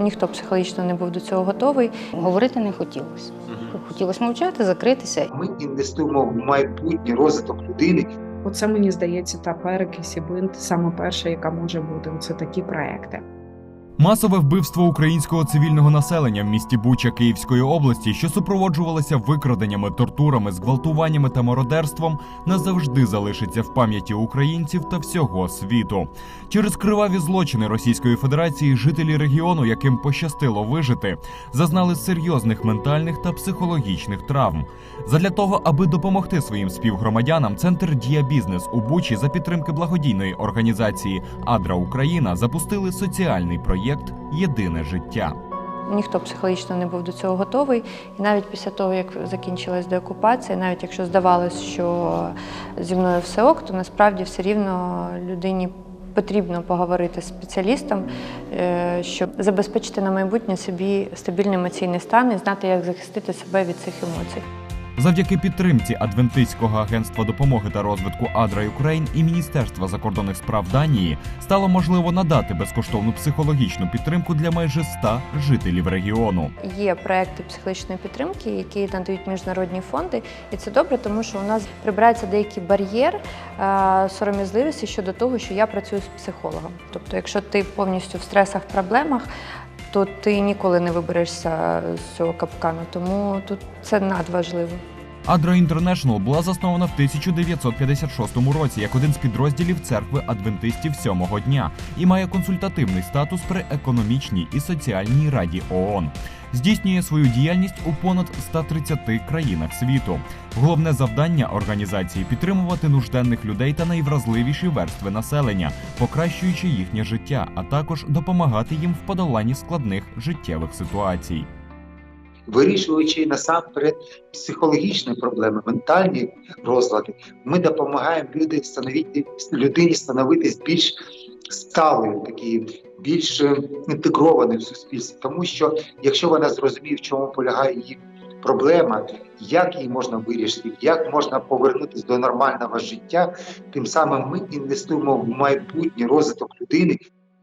Ніхто психологічно не був до цього готовий. Говорити не хотілося. Хотілося мовчати, закритися. Ми інвестуємо в майбутній розвиток людини. Оце мені здається та перекись і бинт саме перша, яка може бути. Це такі проекти. Масове вбивство українського цивільного населення в місті Буча Київської області, що супроводжувалося викраденнями, тортурами, зґвалтуваннями та мародерством, назавжди залишиться в пам'яті українців та всього світу. Через криваві злочини Російської Федерації жителі регіону, яким пощастило вижити, зазнали серйозних ментальних та психологічних травм. Задля того, аби допомогти своїм співгромадянам, центр Дія Бізнес у Бучі за підтримки благодійної організації Адра Україна запустили соціальний проєкт Єдине життя. Ніхто психологічно не був до цього готовий. І навіть після того, як закінчилась деокупація, навіть якщо здавалось, що зі мною все ок, то насправді все рівно людині потрібно поговорити з спеціалістом, е, щоб забезпечити на майбутнє собі стабільний емоційний стан і знати, як захистити себе від цих емоцій. Завдяки підтримці Адвентистського агентства допомоги та розвитку Адра Україн і Міністерства закордонних справ Данії стало можливо надати безкоштовну психологічну підтримку для майже 100 жителів регіону. Є проекти психологічної підтримки, які надають міжнародні фонди, і це добре, тому що у нас прибирається деякий бар'єр е, сором'язливості щодо того, що я працюю з психологом. Тобто, якщо ти повністю в стресах, проблемах, то ти ніколи не виберешся з цього капкану. Тому тут це надважливо. Адра Інтернешнл була заснована в 1956 році як один з підрозділів церкви адвентистів сьомого дня і має консультативний статус при економічній і соціальній раді ООН. Здійснює свою діяльність у понад 130 країнах світу. Головне завдання організації підтримувати нужденних людей та найвразливіші верстви населення, покращуючи їхнє життя, а також допомагати їм в подоланні складних життєвих ситуацій. Вирішуючи насамперед психологічні проблеми, ментальні розлади, ми допомагаємо люди становити, людині становитись більш сталою, такі, більш е, інтегрованою в суспільстві. Тому що якщо вона зрозуміє, в чому полягає її проблема, як її можна вирішити, як можна повернутися до нормального життя, тим самим ми інвестуємо в майбутній розвиток людини,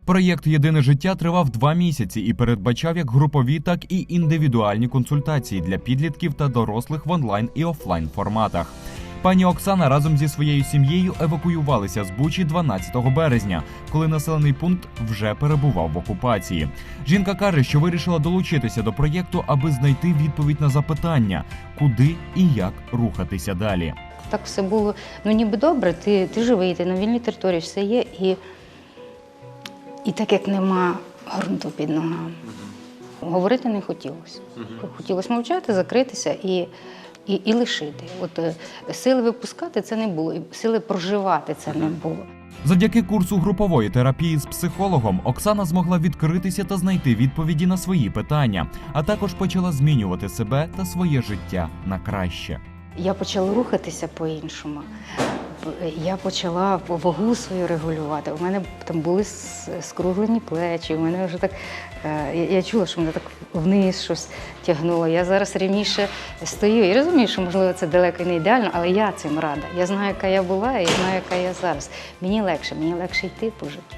Проєкт Єдине життя тривав два місяці і передбачав як групові, так і індивідуальні консультації для підлітків та дорослих в онлайн і офлайн форматах. Пані Оксана разом зі своєю сім'єю евакуювалися з Бучі 12 березня, коли населений пункт вже перебував в окупації. Жінка каже, що вирішила долучитися до проєкту, аби знайти відповідь на запитання, куди і як рухатися далі. Так все було ну ніби добре, ти, ти живий, ти на вільній території, все є. І, і так як нема ґрунту під ногами. Говорити не хотілося. Хотілося мовчати, закритися і, і, і лишити. От е, сили випускати це не було, і сили проживати це не було. Завдяки курсу групової терапії з психологом Оксана змогла відкритися та знайти відповіді на свої питання, а також почала змінювати себе та своє життя на краще. Я почала рухатися по-іншому. Я почала вагу свою регулювати. У мене там були скруглені плечі. У мене вже так е, я- я чула, що мене так вниз щось тягнуло. Я зараз рівніше стою і розумію, що можливо це далеко не ідеально, але я цим рада. Я знаю, яка я була, і знаю, яка я зараз. Мені легше, мені легше йти по життю.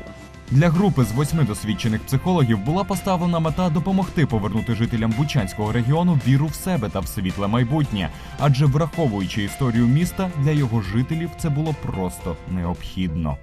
Для групи з восьми досвідчених психологів була поставлена мета допомогти повернути жителям Бучанського регіону віру в себе та в світле майбутнє, адже враховуючи історію міста, для його жителів це було просто необхідно.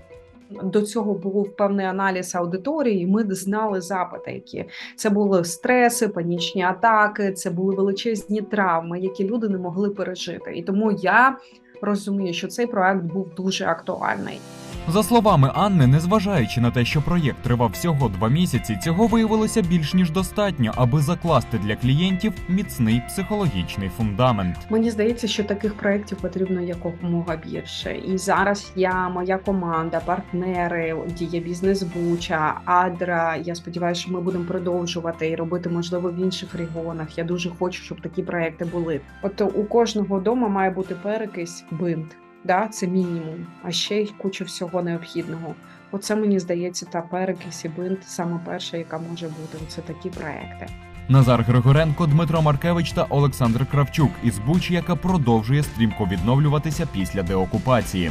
До цього був певний аналіз аудиторії. і Ми знали запити, які це були стреси, панічні атаки, це були величезні травми, які люди не могли пережити. І тому я розумію, що цей проект був дуже актуальний. За словами Анни, незважаючи на те, що проєкт тривав всього два місяці, цього виявилося більш ніж достатньо, аби закласти для клієнтів міцний психологічний фундамент. Мені здається, що таких проєктів потрібно якомога більше. І зараз я, моя команда, партнери, дія бізнес Буча, Адра. Я сподіваюся, що ми будемо продовжувати і робити можливо в інших регіонах. Я дуже хочу, щоб такі проекти були. От у кожного дома має бути перекись бинт. Да, це мінімум, а ще й куча всього необхідного. Оце мені здається, та перекись бинт саме перша, яка може бути. Це такі проекти. Назар Григоренко, Дмитро Маркевич та Олександр Кравчук із Бучі, яка продовжує стрімко відновлюватися після деокупації.